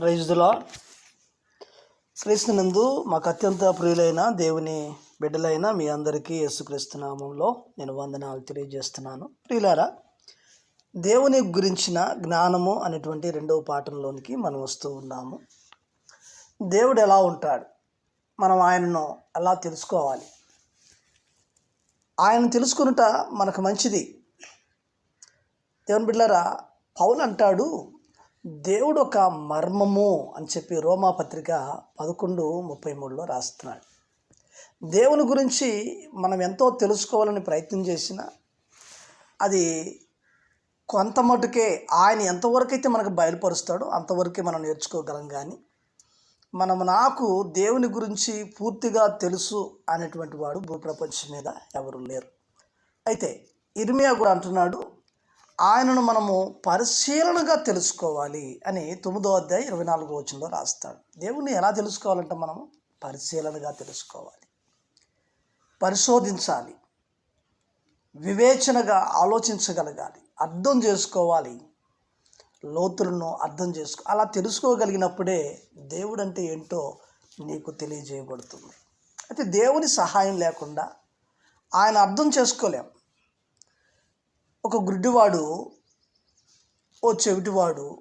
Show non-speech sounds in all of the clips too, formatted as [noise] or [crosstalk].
రైజులా క్రీస్తునందు మాకు అత్యంత ప్రియులైన దేవుని బిడ్డలైన మీ అందరికీ యేసుక్రీస్తు నామంలో నేను వందనాలు తెలియజేస్తున్నాను. ప్రియులారా దేవుని గురించిన జ్ఞానము అనేటువంటి రెండవ పాఠంలోనికి మనం వస్తూ ఉన్నాము. దేవుడు ఎలా ఉంటాడు? మనం ఆయనను ఎలా తెలుసుకోవాలి? ఆయన తెలుసుకునుట మనకు మంచిది. దేవుని బిడ్డలారా పౌలు అంటాడు దేవుడు ఒక మర్మము అని చెప్పి రోమా పత్రిక పదకొండు ముప్పై మూడులో రాస్తున్నాడు. దేవుని గురించి మనం ఎంతో తెలుసుకోవాలని ప్రయత్నం చేసినా అది కొంత మటుకే ఆయన ఎంతవరకు అయితే మనకు బయలుపరుస్తాడో అంతవరకే మనం నేర్చుకోగలం కానీ మనం నాకు దేవుని గురించి పూర్తిగా తెలుసు అనేటువంటి వాడు భూప్రపంచం మీద ఎవరు లేరు. అయితే ఇర్మియా కూడా అంటున్నాడు ఆయనను మనము పరిశీలనగా తెలుసుకోవాలి అని తొమ్మిదో అధ్యాయ ఇరవై నాలుగో వచనంలో రాస్తాడు. దేవుణ్ణి ఎలా తెలుసుకోవాలంటే మనము పరిశీలనగా తెలుసుకోవాలి. పరిశోధించాలి. వివేచనగా ఆలోచించగలగాలి. అర్థం చేసుకోవాలి. లోతులను అర్థం చేసుకో అలా తెలుసుకోగలిగినప్పుడే దేవుడు అంటే ఏంటో నీకు తెలియజేయబడుతుంది. అయితే దేవుని సహాయం లేకుండా ఆయన అర్థం చేసుకోలేం. ఒక గుడ్డివాడు ఓ చెవిటివాడు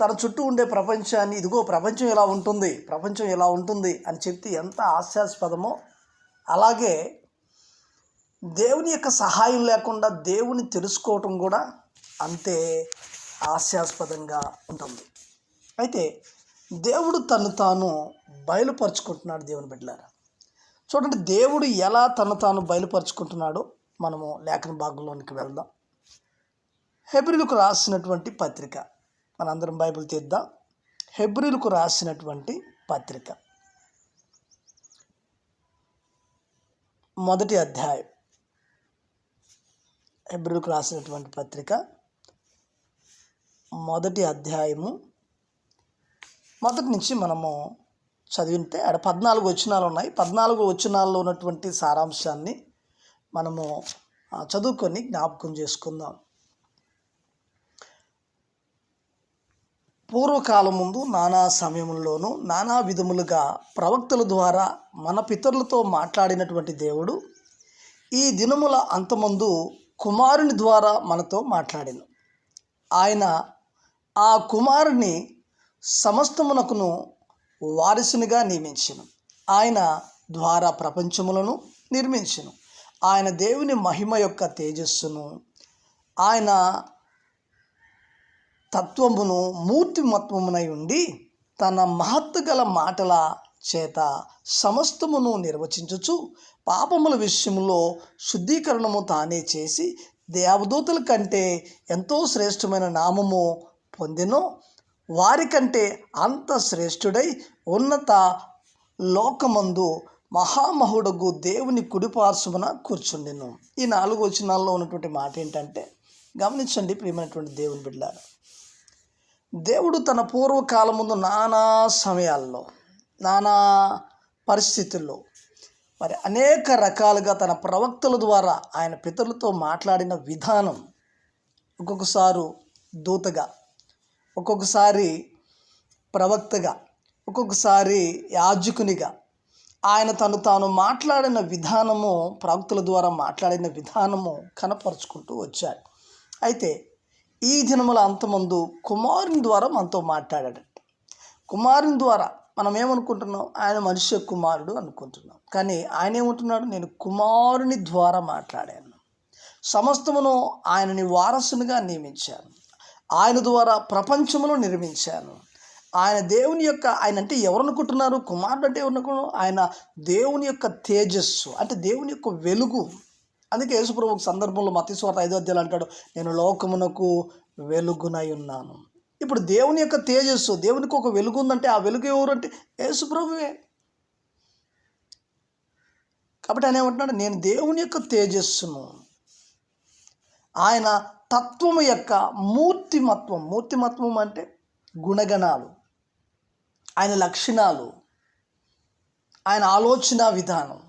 తన చుట్టూ ఉండే ప్రపంచాన్ని ఇదిగో ప్రపంచం ఇలా ఉంటుంది ప్రపంచం ఇలా ఉంటుంది అని చెప్తే ఎంత హాస్యాస్పదమో అలాగే దేవుని యొక్క సహాయం లేకుండా దేవుని తెలుసుకోవటం కూడా అంతే హాస్యాస్పదంగా ఉంటుంది. అయితే దేవుడు తను తాను బయలుపరుచుకుంటున్నాడు దేవుని బిడ్డలారా? చూడండి దేవుడు ఎలా తను తాను బయలుపరుచుకుంటున్నాడో మనము లేఖన భాగంలోనికి వెళ్దాం. హెబ్రిలకు రాసినటువంటి పత్రిక. మనందరం బైబిల్ తీద్దాం. హెబ్రిలకు రాసినటువంటి పత్రిక. మొదటి అధ్యాయం. హెబ్రిలకు రాసినటువంటి పత్రిక. మొదటి అధ్యాయము. మొదటి నుంచి మనము చదివితే ఆడ పద్నాలుగు వచనాలు ఉన్నాయి. పద్నాలుగు వచనాల్లో ఉన్నటువంటి సారాంశాన్ని మనము చదువుకొని జ్ఞాపకం చేసుకుందాం. పూర్వకాలం ముందు నానా సమయంలోనూ నానా విధములుగా ప్రవక్తల ద్వారా మన పితరులతో మాట్లాడినటువంటి దేవుడు ఈ దినముల అంతమందు కుమారుని ద్వారా మనతో మాట్లాడాను. ఆయన ఆ కుమారుని సమస్తమునకును వారసునిగా నియమించను. ఆయన ద్వారా ప్రపంచములను నిర్మించను. ఆయన దేవుని మహిమ యొక్క తేజస్సును ఆయన తత్వమును మూర్తిమత్వమునై ఉండి తన మహత్తు గల మాటల చేత సమస్తమును నిర్వచించుచు పాపముల విషయంలో శుద్ధీకరణము తానే చేసి దేవదూతల కంటే ఎంతో శ్రేష్టమైన నామము పొందినో. వారికంటే అంత శ్రేష్ఠుడై ఉన్నత లోకమందు మహామహుడగు దేవుని కుడిపార్శ్వమున కూర్చుండెను. ఈ నాలుగు వచనాల్లో ఉన్నటువంటి మాట ఏంటంటే గమనించండి ప్రియమైనటువంటి దేవుని బిడ్డారు దేవుడు తన పూర్వకాలం ముందు నానా సమయాల్లో నానా పరిస్థితుల్లో మరి అనేక రకాలుగా తన ప్రవక్తల ద్వారా ఆయన పితరులతో మాట్లాడిన విధానం ఒక్కొక్కసారి దూతగా ఒక్కొక్కసారి ప్రవక్తగా ఒక్కొక్కసారి యాజకునిగా. ఆయన తను తాను మాట్లాడిన విధానము ప్రవక్తల ద్వారా మాట్లాడిన విధానము కనపరుచుకుంటూ వచ్చాడు. అయితే ఈ దినముల అంతమందు కుమారుని ద్వారా మనతో మాట్లాడాడట కుమారుని ద్వారా మనం ఏమనుకుంటున్నాం? ఆయన మనుష్య కుమారుడు అనుకుంటున్నాం. కానీ ఆయన ఏమంటున్నాడు? నేను కుమారుని ద్వారా మాట్లాడాను. సమస్తమును ఆయనని వారసునిగా నియమించాను. ఆయన ద్వారా ప్రపంచమును నిర్మించాను. ఆయన దేవుని యొక్క ఆయన అంటే ఎవరు అనుకుంటున్నారు కుమారుడు అంటే ఎవరు అనుకున్నారు ఆయన దేవుని యొక్క తేజస్సు అంటే దేవుని యొక్క వెలుగు. అందుకే యేసుప్రభు సందర్భంలో మతీశ్వార్త ఐదో అధ్యాయులు అంటాడు నేను లోకమునకు వెలుగునై ఉన్నాను. ఇప్పుడు దేవుని యొక్క తేజస్సు దేవునికి ఒక వెలుగు ఉందంటే ఆ వెలుగు ఎవరు అంటే యేసుప్రభువే. కాబట్టి ఆయన ఏమంటున్నాడు నేను దేవుని యొక్క తేజస్సును ఆయన తత్వము యొక్క మూర్తిమత్వం మూర్తిమత్వం అంటే గుణగణాలు ఆయన లక్షణాలు ఆయన ఆలోచన విధానం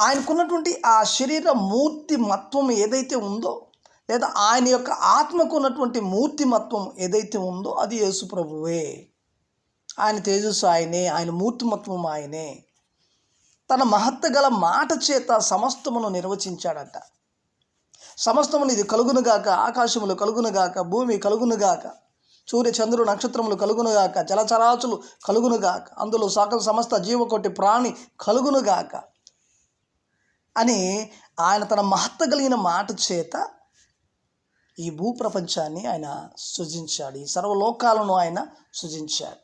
ఆయనకున్నటువంటి ఆ శరీర మూర్తిమత్వం ఏదైతే ఉందో లేదా ఆయన యొక్క ఆత్మకు ఉన్నటువంటి మూర్తిమత్వం ఏదైతే ఉందో అది యేసు ప్రభువే. ఆయన తేజస్సు ఆయనే ఆయన మూర్తిమత్వం ఆయనే. తన మహత్త గల మాట చేత సమస్తమును నిర్వచించాడట. సమస్తమును ఇది కలుగునుగాక ఆకాశములు కలుగునుగాక భూమి కలుగునుగాక సూర్య చంద్రుడు నక్షత్రములు కలుగునుగాక జలచరాచులు కలుగునుగాక అందులో సకల సమస్త జీవకోటి ప్రాణి కలుగునుగాక. అని ఆయన తన మహత్త కలిగిన మాట చేత ఈ భూప్రపంచాన్ని ఆయన సృజించాడు. ఈ సర్వలోకాలను ఆయన సృజించాడు.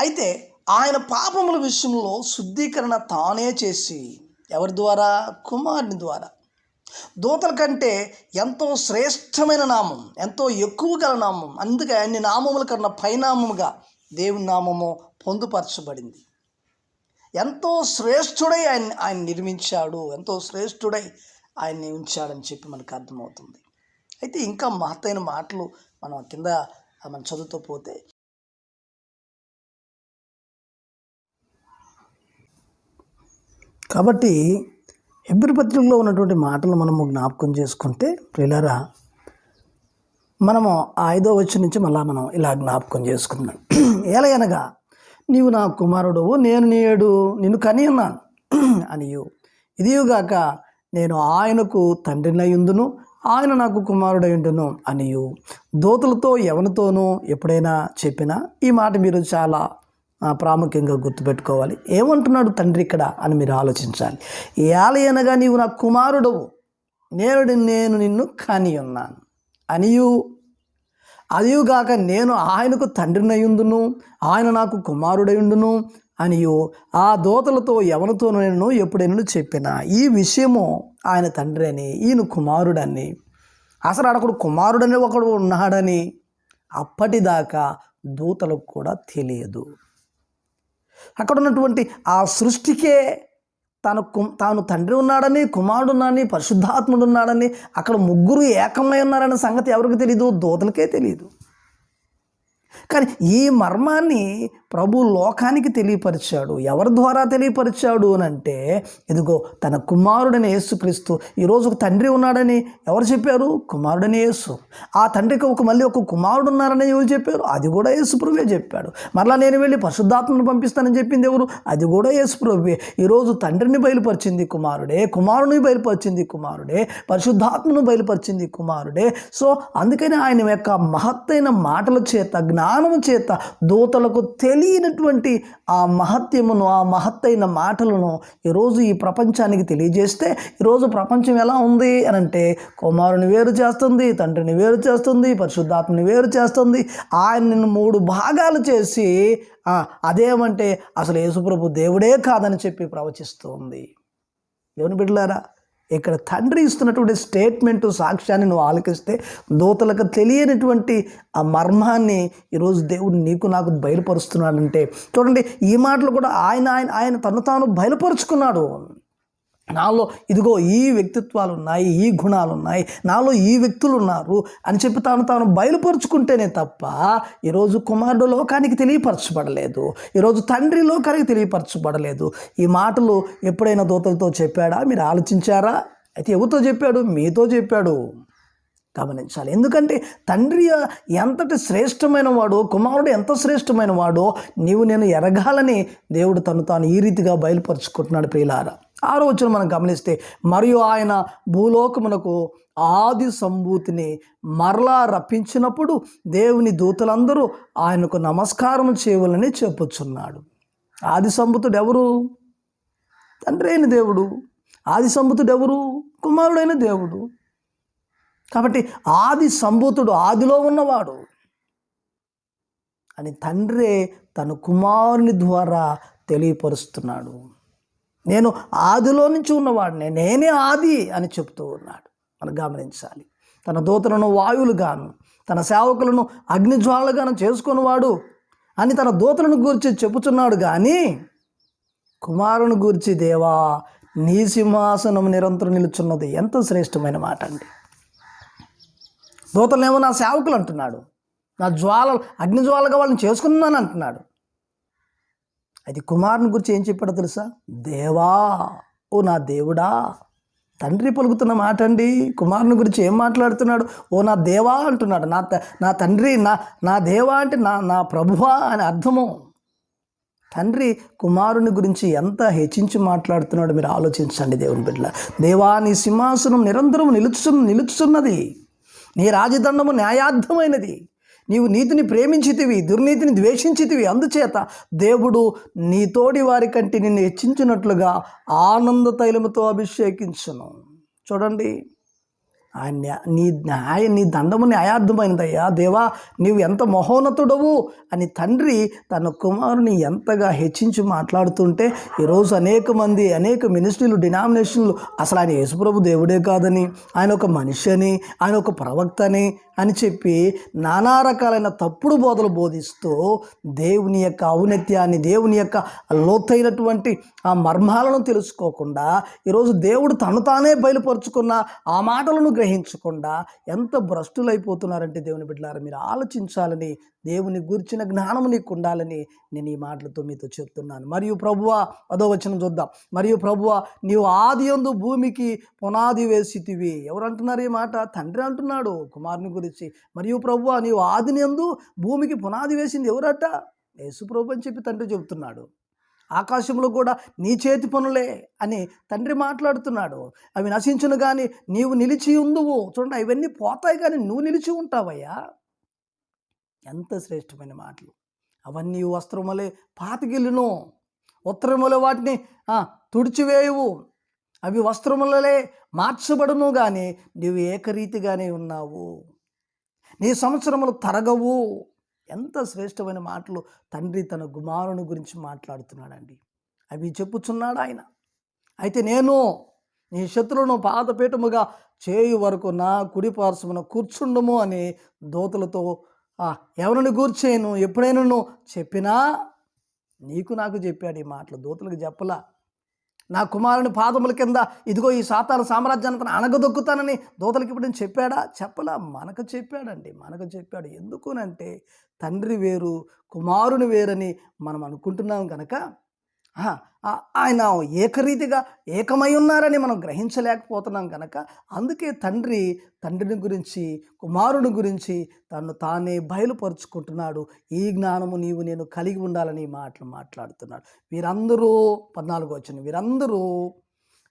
అయితే ఆయన పాపముల విషయంలో శుద్ధీకరణ తానే చేసి ఎవరి ద్వారా? కుమారుని ద్వారా. దూతల కంటే ఎంతో శ్రేష్టమైన నామం ఎంతో ఎక్కువ గల నామం. అందుకే అన్ని నామముల కన్నా పైనామముగా దేవుని నామము పొందుపరచబడింది. ఎంతో శ్రేష్ఠుడై ఆయన ఆయన నిర్మించాడు ఎంతో శ్రేష్ఠుడై ఆయన్ని ఉంచాడని చెప్పి మనకు అర్థమవుతుంది. అయితే ఇంకా మహత్తైన మాటలు మనం కింద మనం చదువుతూ పోతే. కాబట్టి హెబ్రి పత్రికలో ఉన్నటువంటి మాటలు మనము జ్ఞాపకం చేసుకుంటే ప్రిలరా మనము ఆ ఐదో వచ్చి నుంచి మళ్ళా మనం ఇలా జ్ఞాపకం చేసుకుందాం. [clears throat] ఏలయనగా నీవు నా కుమారుడువు నేను నేడు నిన్ను కని ఉన్నాను. అనియు ఇదియుగాక నేను ఆయనకు తండ్రినయుందును ఆయన నాకు కుమారుడయుండును అనియు. దోతులతో ఎవరితోనూ ఎప్పుడైనా చెప్పినా ఈ మాట మీరు చాలా ప్రాముఖ్యంగా గుర్తుపెట్టుకోవాలి. ఏమంటున్నాడు తండ్రి ఇక్కడ అని మీరు ఆలోచించాలి. ఏలయనగా నీవు నా కుమారుడవు నేను నేను నిన్ను కని ఉన్నాను. అనియు అదియుగాక నేను ఆయనకు తండ్రినయుందును ఆయన నాకు కుమారుడయుండును అనియు. ఆ దోతలతో ఎవరితో నేను ఎప్పుడైనా చెప్పిన ఈ విషయము ఆయన తండ్రి అని ఈయన కుమారుడని. అసలు అడకుడు కుమారుడని ఒకడు ఉన్నాడని అప్పటిదాకా దూతలకు కూడా తెలియదు. అక్కడ ఉన్నటువంటి ఆ సృష్టికే తను కు- తాను తండ్రి ఉన్నాడని కుమారుడు ఉన్నాడని పరిశుద్ధాత్ముడు ఉన్నాడని అక్కడ ముగ్గురు ఏకమై ఉన్నారనే సంగతి ఎవరికి తెలియదు దూతలకే తెలియదు కానీ ఈ మర్మాన్ని ప్రభు లోకానికి తెలియపరిచాడు. ఎవరి ద్వారా తెలియపరిచాడు అని అంటే ఇదిగో తన కుమారుడని యేసుక్రీస్తు. ఈరోజు ఒక తండ్రి ఉన్నాడని ఎవరు చెప్పారు? కుమారుడని యేసు. ఆ తండ్రికి ఒక మళ్ళీ ఒక కుమారుడు ఉన్నారని ఎవరు చెప్పారు? అది కూడా యేసుప్రభే చెప్పాడు. మరలా నేను వెళ్ళి పరిశుద్ధాత్మను పంపిస్తానని చెప్పింది ఎవరు? అది కూడా యేసుప్రభే ఈరోజు తండ్రిని బయలుపరిచింది కుమారుడే కుమారుని బయలుపరిచింది కుమారుడే పరిశుద్ధాత్మను బయలుపరిచింది కుమారుడే. సో అందుకని ఆయన యొక్క మహత్తైన మాటల చేత జ్ఞానము చేత దూతలకు తెలియనటువంటి ఆ మహత్యమును ఆ మహత్తైన మాటలను ఈరోజు ఈ ప్రపంచానికి తెలియజేస్తే ఈరోజు ప్రపంచం ఎలా ఉంది అని అంటే కుమారుని వేరు చేస్తుంది తండ్రిని వేరు చేస్తుంది పరిశుద్ధాత్మని వేరు చేస్తుంది ఆయనను మూడు భాగాలు చేసి అదేమంటే అసలు యేసుప్రభు దేవుడే కాదని చెప్పి ప్రవచిస్తుంది. దేవుని బిడ్డలారా ఇక్కడ తండ్రి ఇస్తున్నటువంటి స్టేట్మెంట్ సాక్ష్యాన్ని నువ్వు ఆలకిస్తే దోతలకు తెలియనటువంటి ఆ మర్మాన్ని ఈరోజు దేవుడు నీకు నాకు బయలుపరుస్తున్నాడంటే చూడండి ఈ మాటలు కూడా ఆయన ఆయన ఆయన తను తాను బయలుపరుచుకున్నాడు. నాలో ఇదిగో ఈ వ్యక్తిత్వాలు ఉన్నాయి ఈ గుణాలు ఉన్నాయి నాలో ఈ వ్యక్తులు ఉన్నారు అని చెప్పి తాను తాను బయలుపరుచుకుంటేనే తప్ప ఈరోజు కుమారుడు లోకానికి తెలియపరచబడలేదు ఈరోజు తండ్రి లోకానికి తెలియపరచబడలేదు. ఈ మాటలు ఎప్పుడైనా దూతలతో చెప్పాడా? మీరు ఆలోచించారా? అయితే ఎవరితో చెప్పాడు? మీతో చెప్పాడు. గమనించాలి. ఎందుకంటే తండ్రి ఎంతటి శ్రేష్టమైన వాడో కుమారుడు ఎంత శ్రేష్టమైన వాడో నీవు నేను ఎరగాలని దేవుడు తను తాను ఈ రీతిగా బయలుపరుచుకుంటున్నాడు ప్రియులారా. ఆరో వచ్చిన మనం గమనిస్తే మరియు ఆయన భూలోకమునకు ఆది సంభూతిని మరలా రప్పించినప్పుడు దేవుని దూతలందరూ ఆయనకు నమస్కారం చేయవలని చెప్పుచున్నాడు. ఆది సంభూతుడు ఎవరు తండ్రి అయిన దేవుడు. ఆది సంభూతుడు ఎవరు కుమారుడైన దేవుడు. కాబట్టి ఆది సంభూతుడు ఆదిలో ఉన్నవాడు. అని తండ్రే తన కుమారుని ద్వారా తెలియపరుస్తున్నాడు. నేను ఆదిలో నుంచి ఉన్నవాడిని నేనే ఆది అని చెప్తూ ఉన్నాడు. మనం గమనించాలి. తన దూతలను వాయువులుగాను తన సేవకులను అగ్నిజ్వాలగాను చేసుకున్నవాడు అని తన దూతలను గురించి చెప్పుచున్నాడు కానీ కుమారుని గురించి దేవా నీ సింహాసనం నిరంతరం నిలుచున్నది ఎంత శ్రేష్టమైన మాట అండి. దూతలేమో నా సేవకులు అంటున్నాడు. నా జ్వాల అగ్ని జ్వాలగా వాళ్ళని చేసుకున్నాను అంటున్నాడు. అది కుమారుని గురించి ఏం చెప్పాడో తెలుసా? దేవా ఓ నా దేవుడా తండ్రి పలుకుతున్న మాట అండి కుమారుని గురించి ఏం మాట్లాడుతున్నాడు? ఓ నా దేవా అంటున్నాడు. నా త- నా తండ్రి నా నా దేవా అంటే నా నా ప్రభువా అని అర్థము. తండ్రి కుమారుని గురించి ఎంత హెచ్చించి మాట్లాడుతున్నాడో మీరు ఆలోచించండి దేవుని బిడ్డ దేవా నీ సింహాసనం నిరంతరం నిలుచు నిలుచున్నది. నీ రాజదండము న్యాయార్థమైనది. నీవు నీతిని ప్రేమించితివి దుర్నీతిని ద్వేషించితివి. అందుచేత దేవుడు నీ తోడి వారి కంటి నిన్ను హెచ్చించినట్లుగా ఆనంద తైలముతో అభిషేకించును. చూడండి. ఆ నీ న్యాయ నీ దండము న్యాయార్థమైనదయ్యా దేవా నీవు ఎంత మహోన్నతుడవు అని తండ్రి తన కుమారుని ఎంతగా హెచ్చించి మాట్లాడుతుంటే ఈరోజు అనేక మంది అనేక మినిస్ట్రీలు డినామినేషన్లు అసలు ఆయన యేసుప్రభు దేవుడే కాదని ఆయన ఒక మనిషి అని ఆయన ఒక ప్రవక్త అని అని చెప్పి నానా రకాలైన తప్పుడు బోధలు బోధిస్తూ దేవుని యొక్క ఔన్నత్యాన్ని దేవుని యొక్క లోతైనటువంటి ఆ మర్మాలను తెలుసుకోకుండా ఈరోజు దేవుడు తను తానే బయలుపరుచుకున్న ఆ మాటలను గ్రహించకుండా ఎంత భ్రష్టులైపోతున్నారంటే దేవుని బిడ్డలారా మీరు ఆలోచించాలని దేవుని గురించిన జ్ఞానం నీకు ఉండాలని నేను ఈ మాటలతో మీతో చెప్తున్నాను. మరియు ప్రభువ అదో వచనం చూద్దాం. మరియు ప్రభువ నీవు ఆది యందు భూమికి పునాది వేసితివి. ఎవరు అంటున్నారు ఈ మాట? తండ్రి అంటున్నాడు కుమారుని గురించి. మరియు ప్రభువ నీవు ఆదిని యందు భూమికి పునాది వేసింది ఎవరట? యేసు ప్రభు అని చెప్పి తండ్రి చెబుతున్నాడు. ఆకాశంలో కూడా నీ చేతి పనులే అని తండ్రి మాట్లాడుతున్నాడు. అవి నశించును కానీ నీవు నిలిచి ఉందువు చూడండి అవన్నీ పోతాయి కానీ నువ్వు నిలిచి ఉంటావయ్యా. ఎంత శ్రేష్టమైన మాటలు. అవన్నీ వస్త్రములే పాతికిల్లును ఉత్తరములే వాటిని తుడిచివేయువు. అవి వస్త్రములలే మార్చబడును కానీ నీవు ఏకరీతిగానే ఉన్నావు. నీ సంవత్సరములు తరగవు. ఎంత శ్రేష్టమైన మాటలు తండ్రి తన కుమారుని గురించి మాట్లాడుతున్నాడండి. అవి చెప్పుచున్నాడు ఆయన. అయితే నేను నీ శత్రువును పాదపీఠముగా చేయు వరకు నా కుడిపార్శ్వమున కూర్చుండము అని దోతలతో ఎవరిని కూర్చేను ఎప్పుడైనా చెప్పినా? నీకు నాకు చెప్పాడు ఈ మాటలు. దోతలకు చెప్పలా. నా కుమారుని పాదముల కింద ఇదిగో ఈ సాతాన సామ్రాజ్యాన్ని తను అనగదొక్కుతానని దూతలకి ఇప్పుడు చెప్పాడా? చెప్పలా. మనకు చెప్పాడండి. మనకు చెప్పాడు. ఎందుకునంటే తండ్రి వేరు కుమారుని వేరని మనం అనుకుంటున్నాం కనుక ఆయన ఏకరీతిగా ఏకమై ఉన్నారని మనం గ్రహించలేకపోతున్నాం కనుక అందుకే తండ్రి తండ్రిని గురించి కుమారుని గురించి తను తానే బయలుపరుచుకుంటున్నాడు. ఈ జ్ఞానము నీవు నేను కలిగి ఉండాలని మాటలు మాట్లాడుతున్నాడు. వీరందరూ పద్నాలుగు వచ్చిన వీరందరూ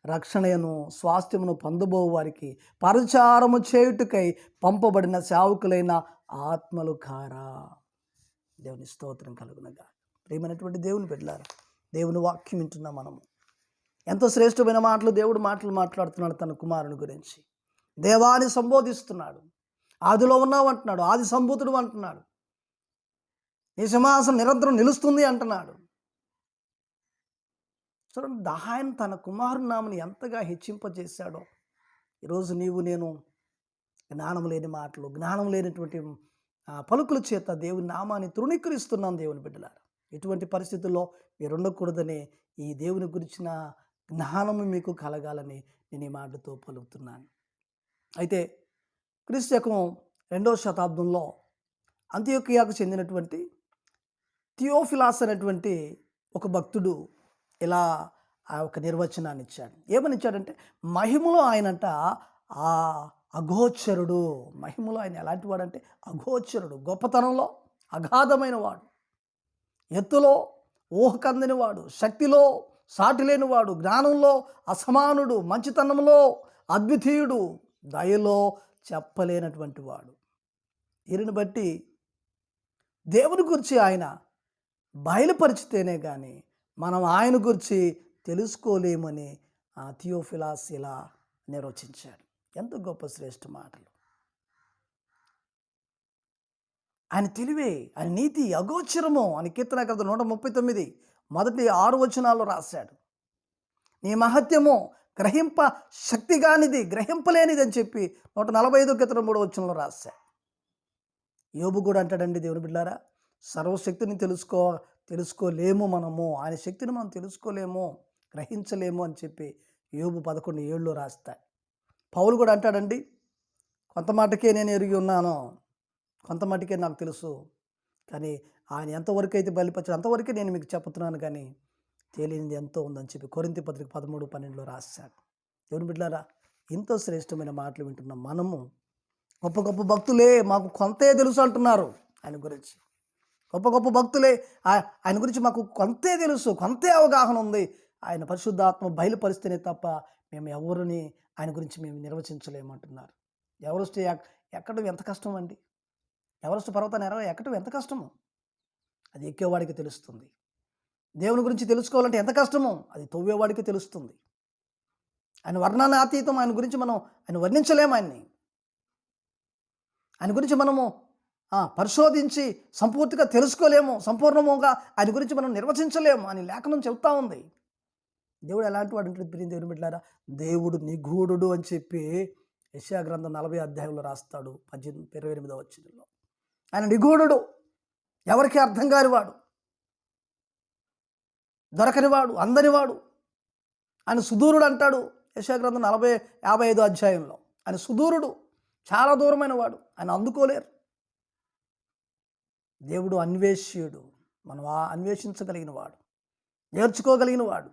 రక్షణను స్వాస్థ్యమును పొందబో వారికి పరచారము చేయుటకై పంపబడిన సేవకులైన ఆత్మలు కారా. దేవుని స్తోత్రం కలుగునగా ప్రేమైనటువంటి దేవుని బిడ్డలారా దేవుని వాక్యం వింటున్నాం మనము. ఎంతో శ్రేష్టమైన మాటలు దేవుడు మాటలు మాట్లాడుతున్నాడు తన కుమారుని గురించి. దేవాన్ని సంబోధిస్తున్నాడు. ఆదిలో ఉన్నావు అంటున్నాడు. ఆది సంభూతుడు అంటున్నాడు. నీ సింహాసనం నిరంతరం నిలుస్తుంది అంటున్నాడు. చూడండి దహాయన్ తన కుమారుని నామని ఎంతగా హెచ్చింపజేశాడో. ఈరోజు నీవు నేను జ్ఞానం లేని మాటలు జ్ఞానం లేనటువంటి పలుకుల చేత దేవుని నామాన్ని తృణీకరిస్తున్నాను దేవుని బిడ్డలారా. ఎటువంటి పరిస్థితుల్లో మీరు ఉండకూడదని ఈ దేవుని గురించిన జ్ఞానము మీకు కలగాలని నేను ఈ మాటతో పలుకుతున్నాను. అయితే క్రీస్తకం రెండవ శతాబ్దంలో అంత్యోకియాకు చెందినటువంటి థియోఫిలాస్ అనేటువంటి ఒక భక్తుడు ఇలా ఆ ఒక నిర్వచనాన్ని ఇచ్చాడు. ఏమని ఇచ్చాడంటే మహిమలో ఆయనంట ఆ అఘోచరుడు మహిమలో ఆయన ఎలాంటి వాడంటే అఘోచరుడు గొప్పతనంలో అగాధమైన వాడు. ఎత్తులో ఊహకందని వాడు శక్తిలో సాటి లేనివాడు జ్ఞానంలో అసమానుడు మంచితనంలో అద్వితీయుడు దయలో చెప్పలేనటువంటి వాడు వీరిని బట్టి దేవుని గురించి ఆయన బయలుపరిచితేనే కానీ మనం ఆయన గురించి తెలుసుకోలేమని ఆ నిర్వచించాడు. ఎంత గొప్ప శ్రేష్ఠ మాటలు. ఆయన తెలివే ఆయన నీతి అగోచరము అని కీర్తన కథ నూట ముప్పై తొమ్మిది మొదటి ఆరు వచనాల్లో రాశాడు. నీ మహత్యము గ్రహింప శక్తిగానిది గ్రహింపలేనిది అని చెప్పి నూట నలభై ఐదు కీర్తన మూడు వచనంలో రాశాడు. యోబు కూడా అంటాడండి దేవుని బిడ్డారా సర్వశక్తిని తెలుసుకో తెలుసుకోలేము మనము ఆయన శక్తిని మనం తెలుసుకోలేము గ్రహించలేము అని చెప్పి యోబు పదకొండు ఏళ్ళు రాస్తాడు. పౌలు కూడా అంటాడండి కొంత మాటకే నేను ఎరిగి ఉన్నాను కొంత మటుకే నాకు తెలుసు. కానీ ఆయన ఎంతవరకు అయితే బయలుపరిచాడు అంతవరకే నేను మీకు చెప్తున్నాను కానీ తేలింది ఎంతో ఉందని చెప్పి కొరింతి పత్రిక పదమూడు పన్నెండులో రాశాడు. దేవుని బిడ్డారా ఎంతో శ్రేష్టమైన మాటలు వింటున్న మనము గొప్ప గొప్ప భక్తులే మాకు కొంతే తెలుసు అంటున్నారు ఆయన గురించి. గొప్ప గొప్ప భక్తులే ఆయన గురించి మాకు కొంతే తెలుసు కొంతే అవగాహన ఉంది. ఆయన పరిశుద్ధాత్మ బయలుపరిస్తేనే తప్ప మేము ఎవరిని ఆయన గురించి మేము నిర్వచించలేమంటున్నారు. ఎవరు వస్తే ఎక్కడ ఎంత కష్టం అండి? ఎవరెస్ట్ పర్వతాన్ని ఎర ఎక్కడం ఎంత కష్టము. అది ఎక్కేవాడికి తెలుస్తుంది. దేవుని గురించి తెలుసుకోవాలంటే ఎంత కష్టమో అది తవ్వేవాడికి తెలుస్తుంది. ఆయన వర్ణాన్ని అతీతం ఆయన గురించి మనం ఆయన వర్ణించలేము ఆయన్ని. ఆయన గురించి మనము పరిశోధించి సంపూర్తిగా తెలుసుకోలేము సంపూర్ణముగా ఆయన గురించి మనం నిర్వచించలేము అని లేఖనం చెప్తా ఉంది. దేవుడు ఎలాంటి వాడు అంటే ప్రియం దేవుని బిడ్డారా? దేవుడు నిగూఢుడు అని చెప్పి యశా గ్రంథం నలభై అధ్యాయంలో రాస్తాడు పద్దెనిమిది ఇరవై ఎనిమిదో వచ్చినలో ఆయన నిగూఢుడు. ఎవరికి అర్థం కానివాడు. దొరకనివాడు అందనివాడు. ఆయన సుదూరుడు అంటాడు యశాగ్రంథం నలభై యాభై ఐదు అధ్యాయంలో. ఆయన సుదూరుడు చాలా దూరమైన వాడు ఆయన అందుకోలేరు. దేవుడు అన్వేష్యుడు. మనం అన్వేషించగలిగిన వాడు నేర్చుకోగలిగిన వాడు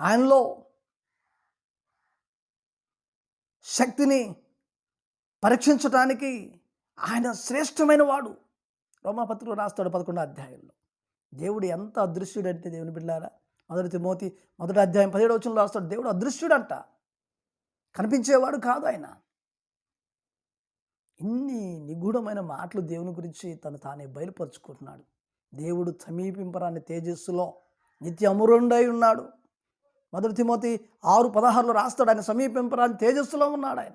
ఆయనలో శక్తిని పరీక్షించటానికి ఆయన శ్రేష్టమైన వాడు. రోమాపత్రికలో రాస్తాడు పదకొండో అధ్యాయంలో. దేవుడు ఎంత అదృశ్యుడు అంటే దేవుని బిడ్డారా మొదటి తిమోతి మొదటి అధ్యాయం పదిహేడు వచనంలో రాస్తాడు దేవుడు అదృశ్యుడంట. కనిపించేవాడు కాదు ఆయన. ఇన్ని నిగూఢమైన మాటలు దేవుని గురించి తను తానే బయలుపరుచుకుంటున్నాడు. దేవుడు సమీపింపరాని తేజస్సులో నిత్య అమరుండై ఉన్నాడు. మొదటి తిమోతి ఆరు పదహారులో రాస్తాడు ఆయన సమీపింపరాని తేజస్సులో ఉన్నాడు ఆయన.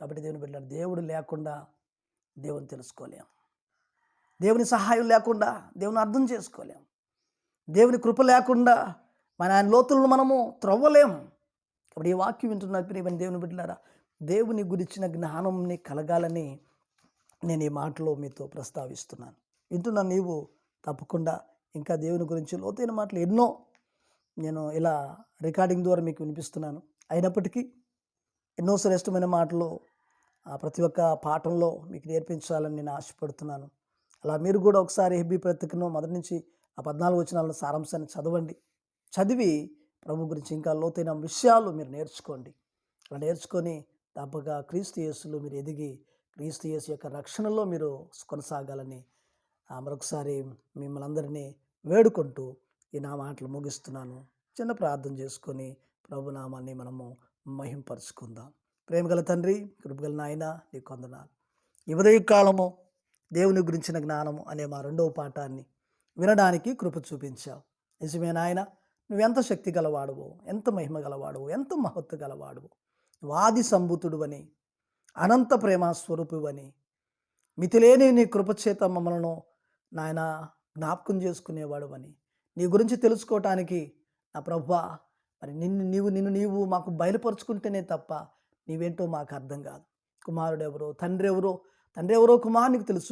కాబట్టి దేవుని బిడ్డ దేవుడు లేకుండా దేవుని తెలుసుకోలేం. దేవుని సహాయం లేకుండా దేవుని అర్థం చేసుకోలేం. దేవుని కృప లేకుండా మన ఆయన లోతులను మనము త్రవ్వలేం. కాబట్టి ఈ వాక్యం వింటున్న ప్రియమైన దేవుని బిడ్డలారా దేవుని గురించిన జ్ఞానంని కలగాలని నేను ఈ మాటలో మీతో ప్రస్తావిస్తున్నాను. వింటున్న నీవు తప్పకుండా ఇంకా దేవుని గురించి లోతైన మాటలు ఎన్నో నేను ఇలా రికార్డింగ్ ద్వారా మీకు వినిపిస్తున్నాను. అయినప్పటికీ ఎన్నో శ్రేష్టమైన మాటలు ప్రతి ఒక్క పాఠంలో మీకు నేర్పించాలని నేను ఆశపడుతున్నాను. అలా మీరు కూడా ఒకసారి హెబ్బీ ప్రతికను మొదటి నుంచి ఆ పద్నాలుగు వచనాలను సారాంశాన్ని చదవండి. చదివి ప్రభు గురించి ఇంకా లోతైన విషయాలు మీరు నేర్చుకోండి. అలా నేర్చుకొని తప్పగా క్రీస్తు యేసులు మీరు ఎదిగి క్రీస్తు యేసు యొక్క రక్షణలో మీరు కొనసాగాలని మరొకసారి మిమ్మల్ని అందరినీ వేడుకుంటూ ఈ నా మాటలు ముగిస్తున్నాను. చిన్న ప్రార్థన చేసుకొని ప్రభు నామాన్ని మనము మహింపరుచుకుందాం. ప్రేమగల తండ్రి కృపగల నాయన నీ కొందనాలు. ఈ కాలము దేవుని గురించిన జ్ఞానము అనే మా రెండవ పాఠాన్ని వినడానికి కృప చూపించావు. నిజమే నాయన నువ్వెంత శక్తి గలవాడువో ఎంత మహిమ గలవాడువో ఎంత మహత్తు గలవాడువో వాది సంభూతుడు అని అనంత ప్రేమ స్వరూపువని మితిలేని నీ కృపచేత మమ్మలను నాయన జ్ఞాపకం చేసుకునేవాడు అని నీ గురించి తెలుసుకోవటానికి నా ప్రభా మరి నిన్ను నీవు నిన్ను నీవు మాకు బయలుపరుచుకుంటేనే తప్ప నీవేంటో మాకు అర్థం కాదు. కుమారుడు ఎవరో తండ్రి ఎవరో తండ్రి ఎవరో కుమారునికి తెలుసు.